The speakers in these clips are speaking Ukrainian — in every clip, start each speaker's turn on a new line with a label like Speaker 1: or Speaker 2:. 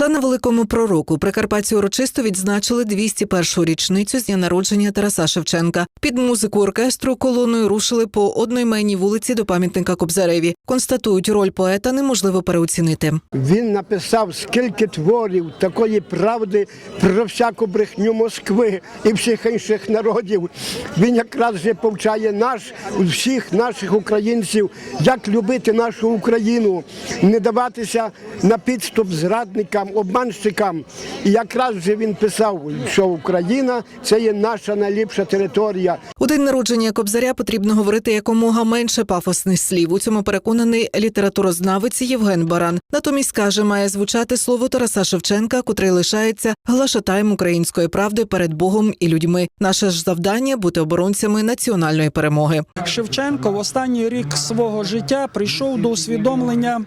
Speaker 1: Шана великому пророку Прикарпатці урочисто відзначили 201-шу річницю з дня народження Тараса Шевченка. Під музику оркестру колоною рушили по одноіменній вулиці до пам'ятника Кобзареві. Констатують, роль поета неможливо переоцінити.
Speaker 2: Він написав скільки творів такої правди про всяку брехню Москви і всіх інших народів. Він якраз же повчає наш, всіх наших українців, як любити нашу Україну, не даватися на підступ зрадникам, обманщикам. І якраз же він писав, що Україна це є наша найліпша територія.
Speaker 1: У день народження Кобзаря потрібно говорити якомога менше пафосних слів. У цьому переконаний літературознавець Євген Баран. Натомість каже, має звучати слово Тараса Шевченка, котрий лишається глашатаєм української правди перед Богом і людьми. Наше ж завдання бути оборонцями національної перемоги.
Speaker 3: Шевченко в останній рік свого життя прийшов до усвідомлення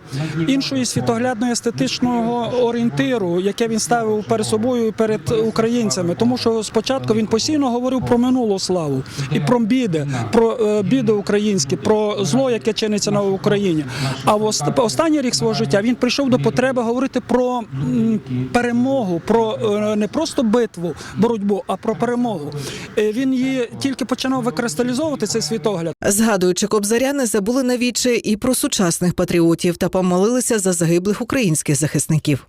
Speaker 3: іншої світоглядної естетичного орієнтиру, яке він ставив перед собою і перед українцями. Тому що спочатку він постійно говорив про минулу славу і про біди, про е, біди українські, про зло, яке чиниться на Україні. А в ост- останній рік свого життя він прийшов до потреби говорити про перемогу, про е, не просто битву, боротьбу, а про перемогу. Е, Він її тільки починав викристалізовувати цей світогляд.
Speaker 1: Згадуючи Кобзаря, не забули навіче і про сучасних патріотів та помолилися за загиблих українських захисників.